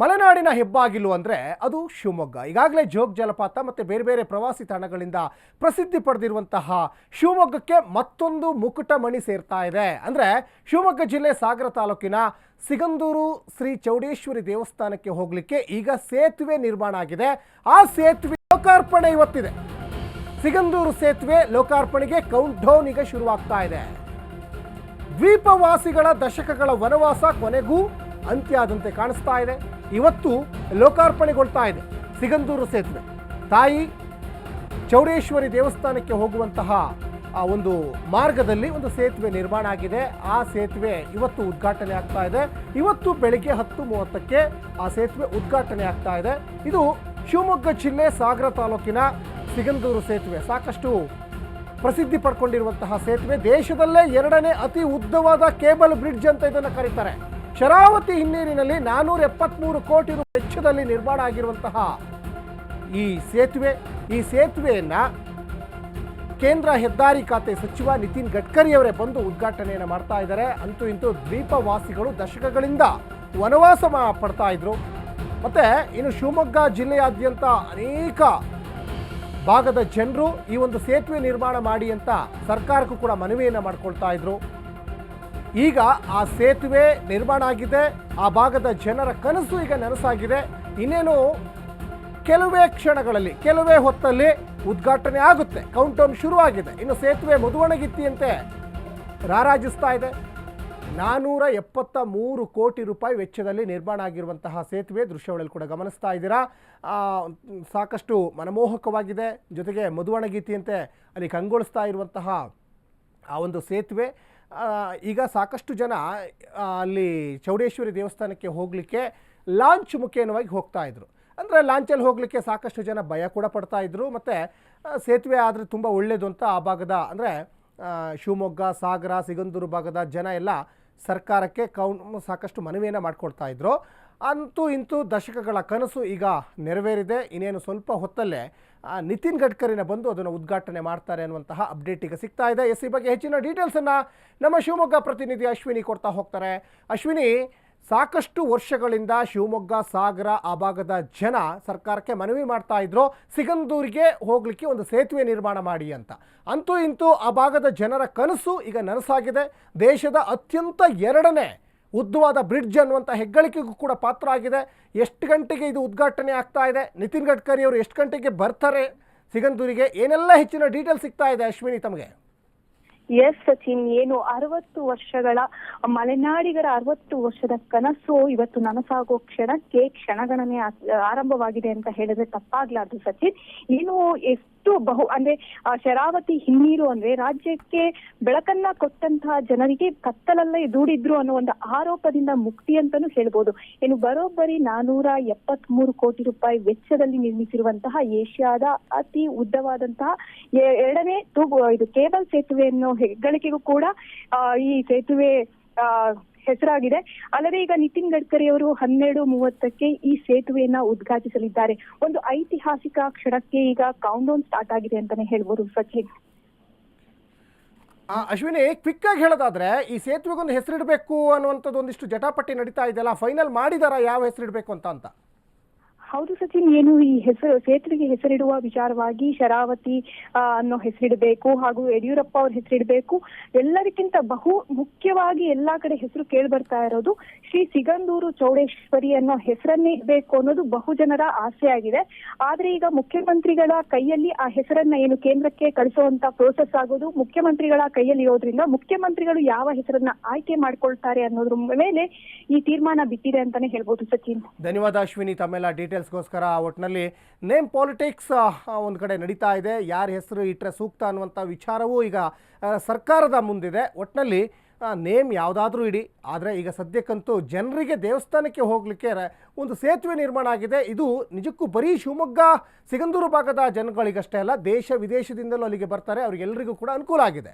ಮಲೆನಾಡಿನ ಹೆಬ್ಬಾಗಿಲು ಅಂದರೆ ಅದು ಶಿವಮೊಗ್ಗ. ಈಗಾಗಲೇ ಜೋಗ್ ಜಲಪಾತ ಮತ್ತು ಬೇರೆ ಬೇರೆ ಪ್ರವಾಸಿ ತಾಣಗಳಿಂದ ಪ್ರಸಿದ್ಧಿ ಪಡೆದಿರುವಂತಹ ಶಿವಮೊಗ್ಗಕ್ಕೆ ಮತ್ತೊಂದು ಮುಕುಟ ಮಣಿ ಸೇರ್ತಾ ಇದೆ. ಅಂದರೆ ಶಿವಮೊಗ್ಗ ಜಿಲ್ಲೆ ಸಾಗರ ತಾಲೂಕಿನ ಸಿಗಂದೂರು ಶ್ರೀ ಚೌಡೇಶ್ವರಿ ದೇವಸ್ಥಾನಕ್ಕೆ ಹೋಗಲಿಕ್ಕೆ ಈಗ ಸೇತುವೆ ನಿರ್ಮಾಣ ಆಗಿದೆ. ಆ ಸೇತುವೆ ಲೋಕಾರ್ಪಣೆ ಇವತ್ತಿದೆ. ಸಿಗಂದೂರು ಸೇತುವೆ ಲೋಕಾರ್ಪಣೆಗೆ ಕೌಂಟ್ ಡೌನ್ ಈಗ ಶುರುವಾಗ್ತಾ ಇದೆ. ದ್ವೀಪವಾಸಿಗಳ ದಶಕಗಳ ವನವಾಸ ಕೊನೆಗೂ ಅಂತ್ಯ ಆದಂತೆ ಕಾಣಿಸ್ತಾ ಇದೆ. ಇವತ್ತು ಲೋಕಾರ್ಪಣೆಗೊಳ್ತಾ ಇದೆ ಸಿಗಂದೂರು ಸೇತುವೆ. ತಾಯಿ ಚೌಡೇಶ್ವರಿ ದೇವಸ್ಥಾನಕ್ಕೆ ಹೋಗುವಂತಹ ಆ ಒಂದು ಮಾರ್ಗದಲ್ಲಿ ಒಂದು ಸೇತುವೆ ನಿರ್ಮಾಣ ಆಗಿದೆ. ಆ ಸೇತುವೆ ಇವತ್ತು ಉದ್ಘಾಟನೆ ಆಗ್ತಾ ಇದೆ. ಇವತ್ತು ಬೆಳಿಗ್ಗೆ ಹತ್ತು ಮೂವತ್ತಕ್ಕೆ ಆ ಸೇತುವೆ ಉದ್ಘಾಟನೆ ಆಗ್ತಾ ಇದೆ. ಇದು ಶಿವಮೊಗ್ಗ ಜಿಲ್ಲೆ ಸಾಗರ ತಾಲೂಕಿನ ಸಿಗಂದೂರು ಸೇತುವೆ. ಸಾಕಷ್ಟು ಪ್ರಸಿದ್ಧಿ ಪಡ್ಕೊಂಡಿರುವಂತಹ ಸೇತುವೆ. ದೇಶದಲ್ಲೇ ಎರಡನೇ ಅತಿ ಉದ್ದವಾದ ಕೇಬಲ್ ಬ್ರಿಡ್ಜ್ ಅಂತ ಇದನ್ನು ಕರೀತಾರೆ. ಶರಾವತಿ ಹಿನ್ನೀರಿನಲ್ಲಿ ನಾನೂರ ಎಪ್ಪತ್ಮೂರು ಕೋಟಿ ರೂಪಾಯಿ ವೆಚ್ಚದಲ್ಲಿ ನಿರ್ಮಾಣ ಆಗಿರುವಂತಹ ಈ ಸೇತುವೆ, ಈ ಸೇತುವೆಯನ್ನು ಕೇಂದ್ರ ಹೆದ್ದಾರಿ ಖಾತೆ ಸಚಿವ ನಿತಿನ್ ಗಡ್ಕರಿ ಅವರೇ ಬಂದು ಉದ್ಘಾಟನೆಯನ್ನು ಮಾಡ್ತಾ ಇದ್ದಾರೆ. ಅಂತೂ ಇಂತೂ ದ್ವೀಪವಾಸಿಗಳು ದಶಕಗಳಿಂದ ವನವಾಸ ಪಡ್ತಾ ಇದ್ರು. ಮತ್ತೆ ಇನ್ನು ಶಿವಮೊಗ್ಗ ಜಿಲ್ಲೆಯಾದ್ಯಂತ ಅನೇಕ ಭಾಗದ ಜನರು ಈ ಒಂದು ಸೇತುವೆ ನಿರ್ಮಾಣ ಮಾಡಿ ಅಂತ ಸರ್ಕಾರಕ್ಕೂ ಕೂಡ ಮನವಿಯನ್ನು ಮಾಡ್ಕೊಳ್ತಾ ಇದ್ರು. ಈಗ ಆ ಸೇತುವೆ ನಿರ್ಮಾಣ ಆಗಿದೆ, ಆ ಭಾಗದ ಜನರ ಕನಸು ಈಗ ನನಸಾಗಿದೆ. ಇನ್ನೇನು ಕೆಲವೇ ಕ್ಷಣಗಳಲ್ಲಿ, ಕೆಲವೇ ಹೊತ್ತಲ್ಲಿ ಉದ್ಘಾಟನೆ ಆಗುತ್ತೆ ಕೌಂಟ್ ಡೌನ್ ಶುರುವಾಗಿದೆ. ಇನ್ನು ಸೇತುವೆ ಮದುವಣಗಿತ್ತಿಯಂತೆ ರಾರಾಜಿಸ್ತಾ ಇದೆ. ನಾನೂರ ಎಪ್ಪತ್ತ ಮೂರು ಕೋಟಿ ರೂಪಾಯಿ ವೆಚ್ಚದಲ್ಲಿ ನಿರ್ಮಾಣ ಆಗಿರುವಂತಹ ಸೇತುವೆ ದೃಶ್ಯಗಳಲ್ಲಿ ಕೂಡ ಗಮನಿಸ್ತಾ ಇದ್ದೀರಾ. ಸಾಕಷ್ಟು ಮನಮೋಹಕವಾಗಿದೆ. ಜೊತೆಗೆ ಮದುವಣಗೀತಿಯಂತೆ ಅಲ್ಲಿ ಕಂಗೊಳಿಸ್ತಾ ಇರುವಂತಹ ಆ ಒಂದು ಸೇತುವೆ. ಈಗ ಸಾಕಷ್ಟು ಜನ ಅಲ್ಲಿ ಚೌಡೇಶ್ವರಿ ದೇವಸ್ಥಾನಕ್ಕೆ ಹೋಗಲಿಕ್ಕೆ ಲಾಂಚ್ ಮುಖೇನವಾಗಿ ಹೋಗ್ತಾ ಇದ್ರು. ಅಂದರೆ ಲಾಂಚಲ್ಲಿ ಹೋಗಲಿಕ್ಕೆ ಸಾಕಷ್ಟು ಜನ ಭಯ ಕೂಡ ಪಡ್ತಾ ಇದ್ರು. ಮತ್ತು ಸೇತುವೆ ಆದರೆ ತುಂಬ ಒಳ್ಳೆಯದು ಅಂತ ಆ ಭಾಗದ, ಅಂದರೆ ಶಿವಮೊಗ್ಗ, ಸಾಗರ, ಸಿಗಂದೂರು ಭಾಗದ ಜನ ಎಲ್ಲ ಸರ್ಕಾರಕ್ಕೆ ಕೌನ್, ಸಾಕಷ್ಟು ಮನವಿಯನ್ನು ಮಾಡಿಕೊಡ್ತಾ ಇದ್ರು. ಅಂತೂ ಇಂತೂ ದಶಕಗಳ ಕನಸು ಈಗ ನೆರವೇರಿದೆ. ಇನ್ನೇನು ಸ್ವಲ್ಪ ಹೊತ್ತಲ್ಲೇ ನಿತಿನ್ ಗಡ್ಕರಿನ ಬಂದು ಅದನ್ನು ಉದ್ಘಾಟನೆ ಮಾಡ್ತಾರೆ ಅನ್ನುವಂತಹ ಅಪ್ಡೇಟ್ ಈಗ ಸಿಗ್ತಾ ಇದೆ. ಎಸ್ ಈ ಬಗ್ಗೆ ಹೆಚ್ಚಿನ ಡೀಟೇಲ್ಸನ್ನು ನಮ್ಮ ಶಿವಮೊಗ್ಗ ಪ್ರತಿನಿಧಿ ಅಶ್ವಿನಿ ಕೊಡ್ತಾ ಹೋಗ್ತಾರೆ. ಅಶ್ವಿನಿ, ಸಾಕಷ್ಟು ವರ್ಷಗಳಿಂದ ಶಿವಮೊಗ್ಗ ಸಾಗರ, ಆ ಭಾಗದ ಜನ ಸರ್ಕಾರಕ್ಕೆ ಮನವಿ ಮಾಡ್ತಾ ಇದ್ರು. ಸಿಗಂದೂರಿಗೆ ಹೋಗಲಿಕ್ಕೆ ಒಂದು ಸೇತುವೆ ನಿರ್ಮಾಣ ಮಾಡಿ ಅಂತ. ಅಂತೂ ಇಂತೂ ಆ ಭಾಗದ ಜನರ ಕನಸು ಈಗ ನನಸಾಗಿದೆ. ದೇಶದ ಅತ್ಯಂತ ಎರಡನೇ ಉದ್ದವಾದ ಬ್ರಿಡ್ಜ್ ಅನ್ನುವಂಥ ಹೆಗ್ಗಳಿಕೆಗೂ ಕೂಡ ಪಾತ್ರ ಆಗಿದೆ ಎಷ್ಟು ಗಂಟೆಗೆ ಇದು ಉದ್ಘಾಟನೆ ಆಗ್ತಾ ಇದೆ? ನಿತಿನ್ ಗಡ್ಕರಿ ಅವರು ಎಷ್ಟು ಗಂಟೆಗೆ ಬರ್ತಾರೆ ಸಿಗಂದೂರಿಗೆ ಏನೆಲ್ಲ ಹೆಚ್ಚಿನ ಡೀಟೇಲ್ ಸಿಗ್ತಾ ಇದೆ ಅಶ್ವಿನಿ ತಮಗೆ? ಎಸ್ ಸಚಿನ್, ಏನು ಅರವತ್ತು ವರ್ಷಗಳ ಮಲೆನಾಡಿಗರ ಅರವತ್ತು ವರ್ಷದ ಕನಸು ಇವತ್ತು ನನಸಾಗೋ ಕ್ಷಣಕ್ಕೆ ಕ್ಷಣಗಣನೆ ಆರಂಭವಾಗಿದೆ ಅಂತ ಹೇಳಿದ್ರೆ ತಪ್ಪಾಗ್ಲಾರ್ದು ಸಚಿನ್. ಏನು ಎಷ್ಟು ಬಹು, ಅಂದ್ರೆ ಶರಾವತಿ ಹಿನ್ನೀರು, ಅಂದ್ರೆ, ರಾಜ್ಯಕ್ಕೆ ಬೆಳಕನ್ನ ಕೊಟ್ಟಂತಹ ಜನರಿಗೆ ಕತ್ತಲಲ್ಲೇ ದೂಡಿದ್ರು ಅನ್ನೋ ಒಂದು ಆರೋಪದಿಂದ ಮುಕ್ತಿ ಅಂತಾನೂ ಹೇಳ್ಬೋದು. ಏನು ಬರೋಬ್ಬರಿ ನಾನೂರ ಎಪ್ಪತ್ತ್ ಮೂರು ಕೋಟಿ ರೂಪಾಯಿ ವೆಚ್ಚದಲ್ಲಿ ನಿರ್ಮಿಸಿರುವಂತಹ ಏಷ್ಯಾದ ಅತಿ ಉದ್ದವಾದಂತಹ ಎರಡನೇ ತೂಗು, ಇದು ಕೇಬಲ್ ಸೇತುವೆ ಅನ್ನೋ ಹೆಗ್ಗಳಿಕೆಗೂ ಕೂಡ ಈ ಸೇತುವೆ ಹೆಸರಾಗಿದೆ. ಅಲ್ಲದೆ ಈಗ ನಿತಿನ್ ಗಡ್ಕರಿ ಅವರು ಹನ್ನೆರಡು ಮೂವತ್ತಕ್ಕೆ ಈ ಸೇತುವೆಯನ್ನ ಉದ್ಘಾಟಿಸಲಿದ್ದಾರೆ. ಒಂದು ಐತಿಹಾಸಿಕ ಕ್ಷಣಕ್ಕೆ ಈಗ ಕೌಂಟ್ ಡೌನ್ ಸ್ಟಾರ್ಟ್ ಆಗಿದೆ ಅಂತಾನೆ ಹೇಳ್ಬೋದು ಸಚಿನ್. ಅಶ್ವಿನಿ ಕ್ವಿಕ್ ಆಗಿ ಹೇಳೋದಾದ್ರೆ, ಈ ಸೇತುವೆಗೊಂದು ಹೆಸರಿಡಬೇಕು ಅನ್ನುವಂಥದ್ದು ಒಂದಿಷ್ಟು ಜಟಾಪಟಿ ನಡೀತಾ ಇದೆಯಲ್ಲ ಫೈನಲ್ ಮಾಡಿದಾರ ಯಾವ ಹೆಸರಿಡಬೇಕು ಅಂತ ಅಂತ? ಹೌದು ಸಚಿನ್, ಏನು ಈ ಹೆಸರು, ಸೇತುವೆಗೆ ಹೆಸರಿಡುವ ವಿಚಾರವಾಗಿ ಶರಾವತಿ ಅನ್ನೋ ಹೆಸರಿಡಬೇಕು ಹಾಗೂ ಯಡಿಯೂರಪ್ಪ ಅವ್ರ ಹೆಸರಿಡಬೇಕು ಎಲ್ಲರಿಗಿಂತ ಬಹು ಮುಖ್ಯವಾಗಿ ಎಲ್ಲಾ ಕಡೆ ಹೆಸರು ಕೇಳಿ ಬರ್ತಾ ಇರೋದು ಶ್ರೀ ಸಿಗಂದೂರು ಚೌಡೇಶ್ವರಿ ಅನ್ನೋ ಹೆಸರನ್ನೇ ಇಡಬೇಕು ಅನ್ನೋದು ಬಹು ಜನರ ಆಸೆ ಆಗಿದೆ. ಆದ್ರೆ ಈಗ ಮುಖ್ಯಮಂತ್ರಿಗಳ ಕೈಯಲ್ಲಿ ಆ ಹೆಸರನ್ನ ಏನು ಕೇಂದ್ರಕ್ಕೆ ಕಳಿಸುವಂತ ಪ್ರೋಸೆಸ್ ಆಗೋದು, ಮುಖ್ಯಮಂತ್ರಿಗಳ ಕೈಯಲ್ಲಿ ಇರೋದ್ರಿಂದ ಮುಖ್ಯಮಂತ್ರಿಗಳು ಯಾವ ಹೆಸರನ್ನ ಆಯ್ಕೆ ಮಾಡ್ಕೊಳ್ತಾರೆ ಅನ್ನೋದ್ರ ಮೇಲೆ ಈ ತೀರ್ಮಾನ ಬಿಟ್ಟಿದೆ ಅಂತಾನೆ ಹೇಳ್ಬೋದು ಸಚಿನ್. ಧನ್ಯವಾದ ಅಶ್ವಿನಿ, ತಮ್ಮೆಲ್ಲ ಡೀಟೇಲ್ಸ್ಗೋಸ್ಕರ ಒಟ್ಟಿನಲ್ಲಿ ನೇಮ್ ಪಾಲಿಟಿಕ್ಸ್ ಒಂದು ಕಡೆ ನಡೀತಾ ಇದೆ. ಯಾರ ಹೆಸರು ಇಟ್ಟರೆ ಸೂಕ್ತ ಅನ್ನುವಂಥ ವಿಚಾರವೂ ಈಗ ಸರ್ಕಾರದ ಮುಂದಿದೆ. ಒಟ್ಟಿನಲ್ಲಿ ನೇಮ್ ಯಾವುದಾದ್ರೂ ಇಡಿ. ಆದರೆ ಈಗ ಸದ್ಯಕ್ಕಂತೂ ಜನರಿಗೆ ದೇವಸ್ಥಾನಕ್ಕೆ ಹೋಗಲಿಕ್ಕೆ ಒಂದು ಸೇತುವೆ ನಿರ್ಮಾಣ ಆಗಿದೆ. ಇದು ನಿಜಕ್ಕೂ ಬರೀ ಶಿವಮೊಗ್ಗ, ಸಿಗಂದೂರು ಭಾಗದ ಜನಗಳಿಗಷ್ಟೇ ಅಲ್ಲ, ದೇಶ ವಿದೇಶದಿಂದಲೂ ಅಲ್ಲಿಗೆ ಬರ್ತಾರೆ. ಅವರಿಗೆಲ್ಲರಿಗೂ ಕೂಡ ಅನುಕೂಲ ಆಗಿದೆ.